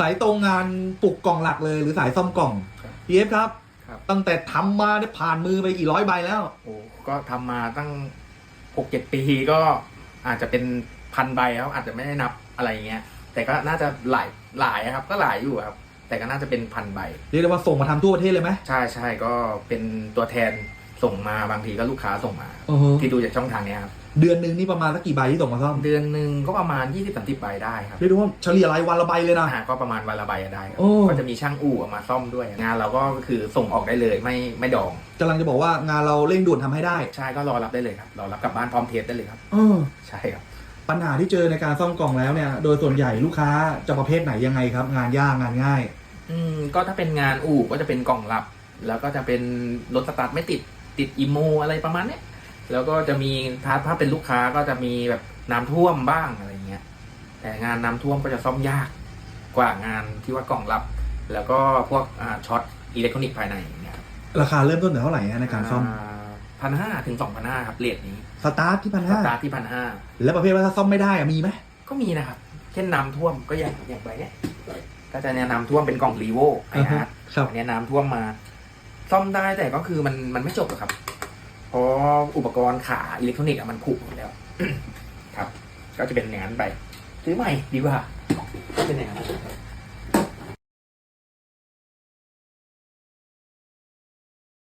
สายตรงงานปลุกกล่องหลักเลยหรือสายซ่อมกล่องครับพีเอฟครับ ครับ ตั้งแต่ทำมาเนี่ยผ่านมือไปกี่ร้อยใบแล้ว โอ้ก็ทำมาตั้งหกเจ็ดปีก็อาจจะเป็นพันใบครับอาจจะไม่ได้นับอะไรเงี้ย แต่ก็น่าจะหลายหลายครับ ก็หลายอยู่ครับ แต่ก็น่าจะเป็นพันใบ เรียกได้ว่าส่งมาทำทั่วประเทศเลยไหมใช่ใช่ก็เป็นตัวแทน ส่งมาบางทีก็ลูกค้าส่งมา อือฮึที่ดูจากช่องทางเนี้ยครับเดือนหนึ่งนี่ประมาณสักกี่ใบที่ส่งมาซ่อมเดือนหนึ่งก็ประมาณยี่สิบสามสิบใบได้ครับ เรียกได้ว่าเฉลี่ยรายวันละใบเลยนะอ่าก็ประมาณวันละใบได้ครับโอ้ ก็จะมีช่างอู่เอามาซ่อมด้วย งานเราก็คือส่งออกได้เลยไม่ไม่ดองกำลังจะบอกว่างานเราเร่งด่วนทำให้ได้ใช่ก็รอรับได้เลยครับรอรับกลับบ้านพร้อมเทสได้เลยครับ เออใช่ครับ ปัญหาที่เจอในการซ่อมกล่องแล้วเนี่ย โดยส่วนใหญ่ลูกค้าจะประเภทไหนยังไงครับ งานยากงานง่าย อืมก็ถ้าเป็นงานอู่ก็จะเป็นกล่องลับ แล้วก็จะเป็นรถสตาร์ทไม่ติด ติดอีโมอะไรประมาณเนี้ยแล้วก็จะมีถ้าถ้าเป็นลูกค้าก็จะมีแบบน้ำท่วมบ้างอะไรเงี้ย แต่งานน้ำท่วมก็จะซ่อมยากกว่างานที่ว่ากล่องลับ แล้วก็พวกอ่าช็อตอิเล็กทรอนิกส์ภายในอย่างเงี้ยครับราคาเริ่มต้นแต่เท่าไหร่ฮะในการซ่อมพันห้าถึงสองพันห้าครับเรทนี้สตาร์ทที่พันสห้าตาร์ทที่พันห้าแล้วประเภทว่าถ้าซ่อมไม่ได้อะมีไหมก็มีนะครับ เช่นน้ำท่วมก็อย่างอย่างไปเนี้ยก็จะเนี่ยน้ำท่วมเป็นกล่องรีโวไออาร์ครับอันเนี้ยน้ำท่วมมา ซ่อมได้แต่ก็คือมันมันไม่จบหรอกครับเพราะอุปกรณ์ขาอิเล็กทรอนิกส์อะมันผุหมดแล้ว ครับ ก็จะเป็นอย่างนั้นไป ซื้อใหม่ดีกว่าเป็นอย่างนั้น